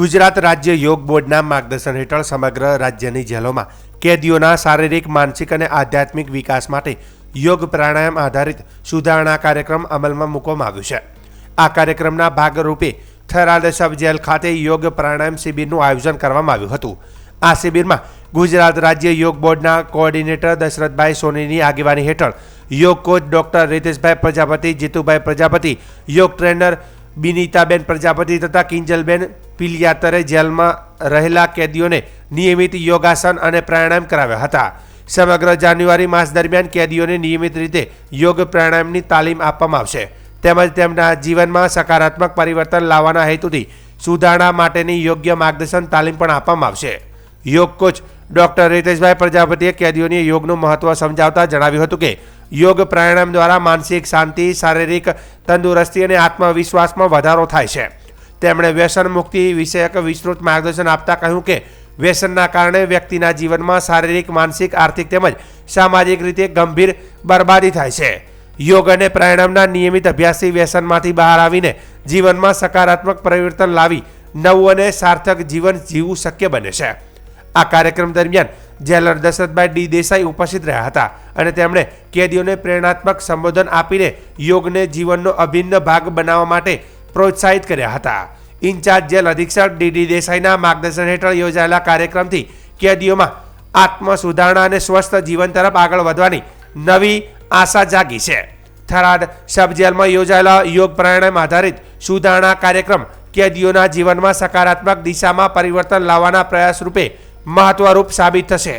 ગુજરાત રાજ્ય યોગ બોર્ડના માર્ગદર્શન હેઠળ સમગ્ર રાજ્યની જેલોમાં કેદીઓના શારીરિક, માનસિક અને આધ્યાત્મિક વિકાસ માટે યોગ પ્રાણાયામ આધારિત સુધારણા કાર્યક્રમ અમલમાં મૂકવામાં આવ્યો છે. આ કાર્યક્રમના ભાગરૂપે થરાદ સબ જેલ ખાતે યોગ પ્રાણાયામ શિબિરનું આયોજન કરવામાં આવ્યું હતું. આ શિબિરમાં ગુજરાત રાજ્ય યોગ બોર્ડના કોઓર્ડિનેટર દશરથભાઈ સોનીની આગેવાની હેઠળ યોગ કોચ ડોક્ટર રીતેશભાઈ પ્રજાપતિ, જીતુભાઈ પ્રજાપતિ, યોગ ટ્રેનર બિનીતાબેન પ્રજાપતિ તથા કિંજલબેન પિલિયાતરે જેલમાં રહેલા કેદીઓને નિયમિત યોગાસન અને પ્રાણાયામ કરાવ્યા હતા. સમગ્ર જાન્યુઆરી માસ દરમિયાન કેદીઓને નિયમિત રીતે યોગ પ્રાણાયામની તાલીમ આપવામાં આવશે. તેમજ તેમના જીવનમાં સકારાત્મક પરિવર્તન લાવવાના હેતુથી સુધારણા માટેની યોગ્ય માર્ગદર્શન તાલીમ પણ આપવામાં આવશે. યોગ કોચ ડોક્ટર રીતેશભાઈ પ્રજાપતિએ કેદીઓને યોગનું મહત્વ સમજાવતા જણાવ્યું હતું કે, યોગ પ્રાણાયામ દ્વારા માનસિક શાંતિ, શારીરિક તંદુરસ્તી અને આત્મવિશ્વાસમાં વધારો થાય છે. તેમણે વ્યસન મુક્તિ વિષયક વિસ્તૃત માર્ગદર્શન આપતા કહ્યું કે, વ્યસનના કારણે વ્યક્તિના જીવનમાં શારીરિક, માનસિક, આર્થિક તેમજ સામાજિક રીતે ગંભીર બરબાદી થાય છે. યોગ અને પ્રાણાયામના નિયમિત અભ્યાસથી વ્યસનમાંથી બહાર આવીને જીવનમાં સકારાત્મક પરિવર્તન લાવી નવું અને સાર્થક જીવન જીવવું શક્ય બને છે. આ કાર્યક્રમ દરમિયાન જેલર દશરથભાઈ ડી દેસાઈ ઉપસ્થિત રહ્યા હતા અને તેમણે કેદીઓને પ્રેરણાત્મક સંબોધન આપીને યોગને જીવનનો અભિન્ન ભાગ બનાવવા માટે પ્રોત્સાહિત કર્યા હતા. ઇન્ચાર્જ જેલ અધિક્ષક ડીડી દેસાઈના માર્ગદર્શન હેઠળ યોજાયેલા કાર્યક્રમથી કેદીઓમાં આત્મ સુધારણા અને સ્વસ્થ જીવન તરફ આગળ વધવાની નવી આશા જાગી છે. થરાદ સબ જેલમાં યોજાયેલા યોગ પ્રાણાયામ આધારિત સુધારણા કાર્યક્રમ કેદીઓના જીવનમાં સકારાત્મક દિશામાં પરિવર્તન લાવવાના પ્રયાસ રૂપે મહત્વરૂપ સાબિત થશે.